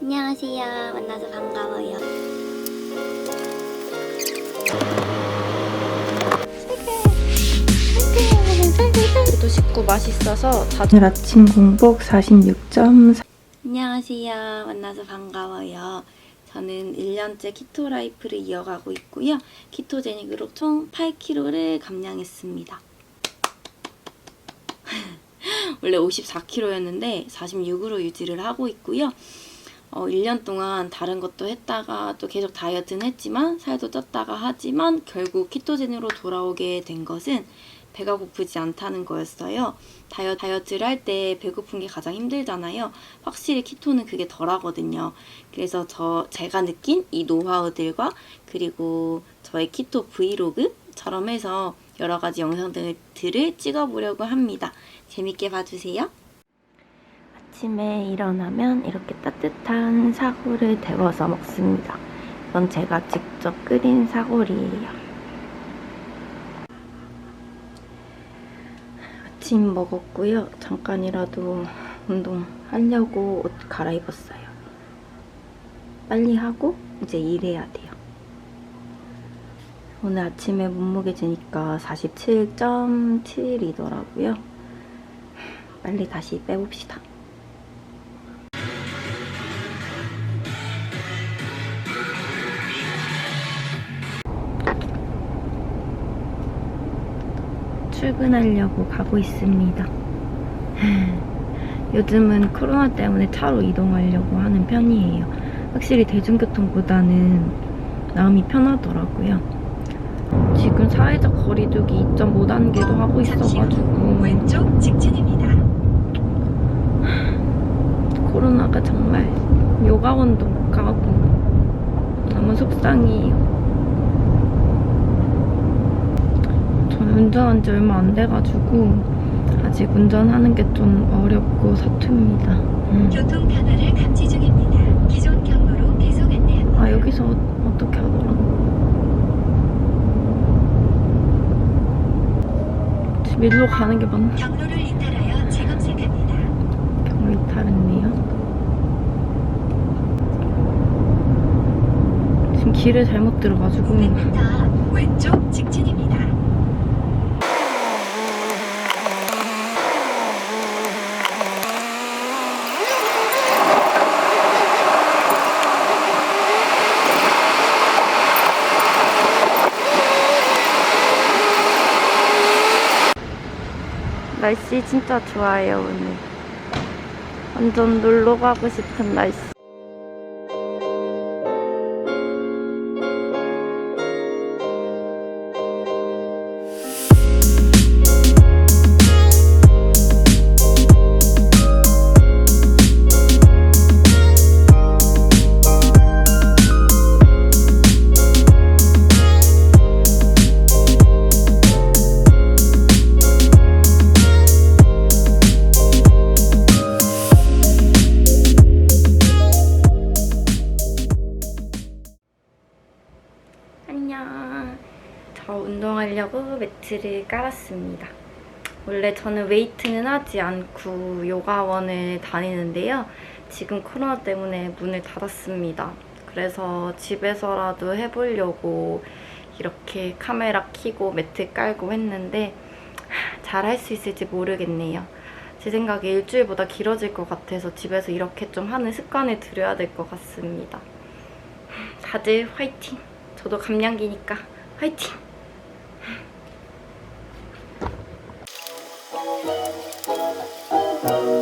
안녕하세요. 만나서 반가워요. 도 식구 맛있어서 다들 아침 공복 46.4 안녕하세요. 만나서 반가워요. 저는 1년째 키토 라이프를 이어가고 있고요. 키토제닉으로 총 8kg를 감량했습니다. 원래 54kg였는데 46으로 유지를 하고 있고요. 어, 1년 동안 다른 것도 했다가 또 계속 다이어트는 했지만 살도 쪘다가 하지만 결국 키토제닉으로 돌아오게 된 것은 배가 고프지 않다는 거였어요. 다이어, 다이어트를 할 때 배고픈 게 가장 힘들잖아요. 확실히 키토는 그게 덜 하거든요. 그래서 저 제가 느낀 이 노하우들과 그리고 저의 키토 브이로그처럼 해서 여러 가지 영상들을 찍어보려고 합니다. 재밌게 봐주세요. 아침에 일어나면 이렇게 따뜻한 사골을 데워서 먹습니다. 이건 제가 직접 끓인 사골이에요. 아침 먹었고요. 잠깐이라도 운동하려고 옷 갈아입었어요. 빨리 하고 이제 일해야 돼요. 오늘 아침에 몸무게 재니까 47.7이더라고요. 빨리 다시 빼봅시다. 출근하려고 가고 있습니다. 요즘은 코로나 때문에 차로 이동하려고 하는 편이에요. 확실히 대중교통보다는 마음이 편하더라고요. 지금 사회적 거리두기 2.5단계도 하고 있어가지고 왼쪽 직진입니다. 코로나가 정말 요가원도 못 가고 너무 속상해요. 저는 운전한 지 얼마 안 돼가지고 아직 운전하는 게 좀 어렵고 서툽니다. 음. 교통 변화를 감지 중입니다. 기존 경로로 계속 안내합니다. 아 여기서 어- 어떻게 하더라? 지금 일로 가는 게 맞나? 경로를 이탈하여 재검색합니다. 경로 이탈했네요. 지금 길을 잘못 들어가지고 500m 왼쪽 직진입니다. 날씨 진짜 좋아요 오늘. 완전 놀러 가고 싶은 날씨. 하려고 매트를 깔았습니다. 원래 저는 웨이트는 하지 않고 요가원을 다니는데요. 지금 코로나 때문에 문을 닫았습니다. 그래서 집에서라도 해보려고 이렇게 카메라 켜고 매트 깔고 했는데 잘 할 수 있을지 모르겠네요. 제 생각에 일주일보다 길어질 것 같아서 집에서 이렇게 좀 하는 습관을 들여야 될 것 같습니다. 다들 화이팅! 저도 감량기니까 화이팅! thank you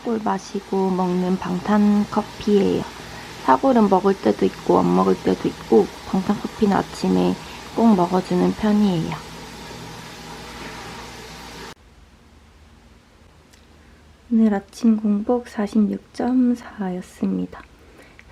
사골 마시고 먹는 방탄 커피예요. 사골은 먹을 때도 있고 안 먹을 때도 있고 방탄 커피는 아침에 꼭 먹어주는 편이에요. 오늘 아침 공복 46.4였습니다.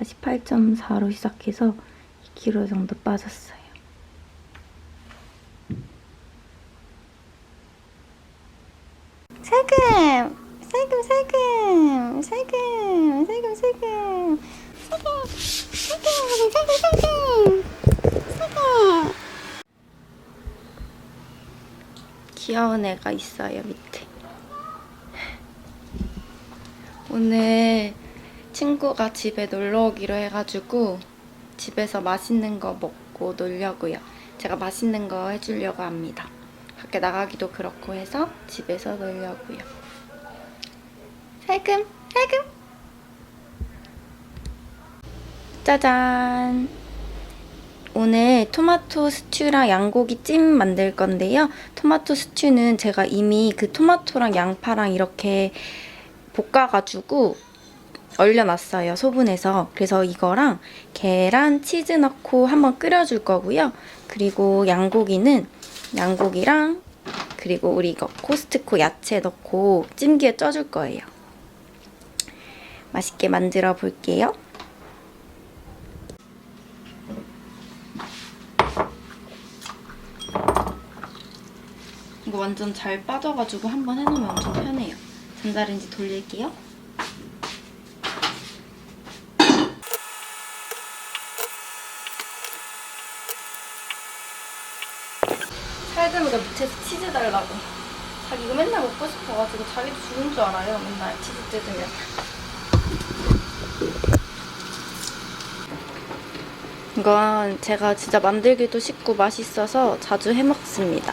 48.4로 시작해서 2kg 정도 빠졌어요. 살금, 살금! 살금! 살금, 살금! 살금! 살금! 살금, 살금! 살금! 귀여운 애가 있어요, 밑에. 오늘 친구가 집에 놀러 오기로 해가지고 집에서 맛있는 거 먹고 놀려고요. 제가 맛있는 거 해주려고 합니다. 밖에 나가기도 그렇고 해서 집에서 놀려고요. 살금, 살금. 짜잔. 오늘 토마토 스튜랑 양고기 찜 만들 건데요. 토마토 스튜는 제가 이미 그 토마토랑 양파랑 이렇게 볶아가지고 얼려놨어요. 소분해서. 그래서 이거랑 계란, 치즈 넣고 한번 끓여줄 거고요. 그리고 양고기는 양고기랑 그리고 우리 이거 코스트코 야채 넣고 찜기에 쪄줄 거예요. 맛있게 만들어 볼게요. 이거 완전 잘 빠져가지고 한번 해놓으면 엄청 편해요. 전자레인지 돌릴게요. 살금이가 밑에서 치즈 달라고. 자기 이거 맨날 먹고 싶어가지고 자기도 죽은 줄 알아요. 맨날 치즈 뜯으면. 이건 제가 진짜 만들기도 쉽고 맛있어서 자주 해 먹습니다.